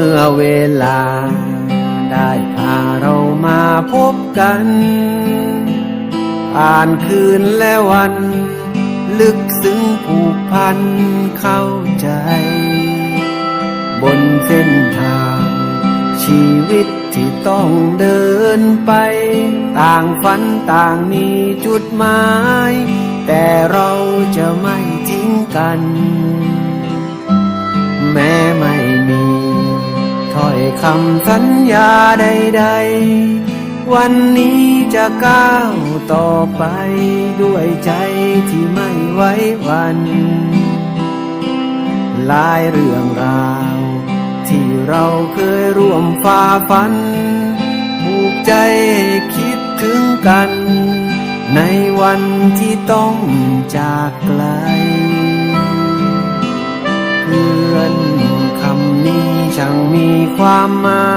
มื่อเวลา ได้พาเรามาพบกัน ผ่านคืนและวัน ลึกซึ้งผูกพันเข้าใจ บนเส้นทาง ชีวิตที่ต้องเดินไป ต่างฝันต่างมีจุดหมาย แต่เราจะไม่ทิ้งกัน แม้ไม่มี ถ้อยคำสัญญาใด ๆ วันนี้จะก้าวต่อไปด้วยใจที่ไม่ไว้วันหลายเรื่องราว ที่เราเคยร่วมฝ่าฟันผูกใจคิดถึงกัน ในวันที่ต้องจากไกลเพื่อนคำนี้ ช่างมีความหมา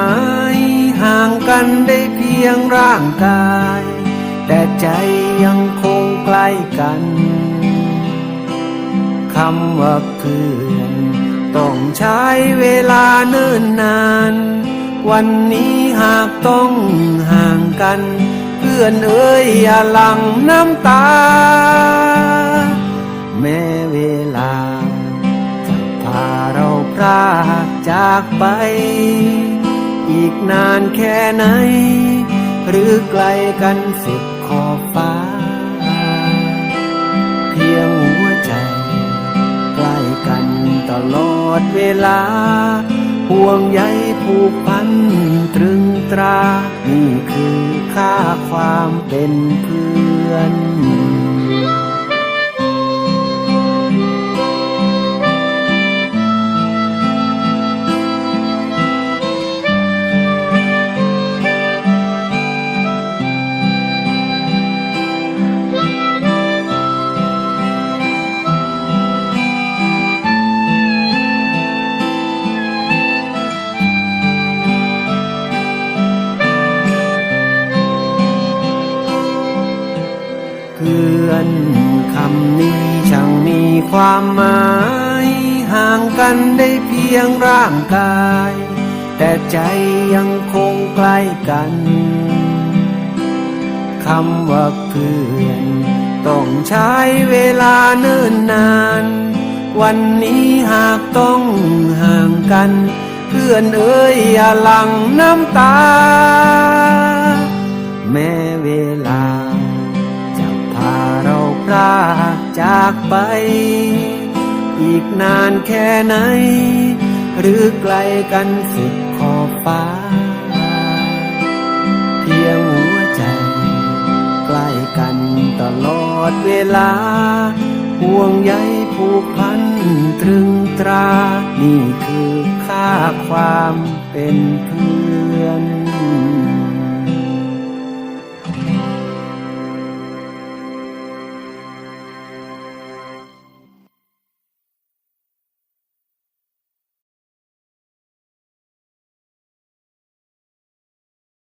ย ห่างกันได้เพียงร่างกาย แต่ใจยังคงใกล้กันคำว่าเพื่อนต้องใช้เวลาเนิ่นนาน วันนี้หากต้องห่างกัน เพื่อนเอ้ยอย่าหลั่งน้ำตา แม้เวลาจะพาเรา พรากจากไป อีกนานแค่ไหน หรือไกลกันสุดขอบฟ้า เพียงหัวใจ ใกล้กันตลอดเวลาห่วงใยผูกพันตรึงตรา นี่คือค่าความเป็นเพื่อน ความหมายห่างกันได้เพียงร่างกาย แต่ใจยังคงใกล้กันคำว่าเพื่อนต้องใช้เวลาเนิ่นนาน วันนี้หากต้องห่างกัน เพื่อนเอ้ยอย่าหลั่งน้ำตา แม้เวลาจะพาเราพราก จากไป อีกนานแค่ไหน หรือไกลกันสุดขอบฟ้า เพียงหัวใจ ใกล้กันตลอดเวลา ห่วงใยผูกพันตรึงตรา นี่คือค่าความเป็นเพื่อน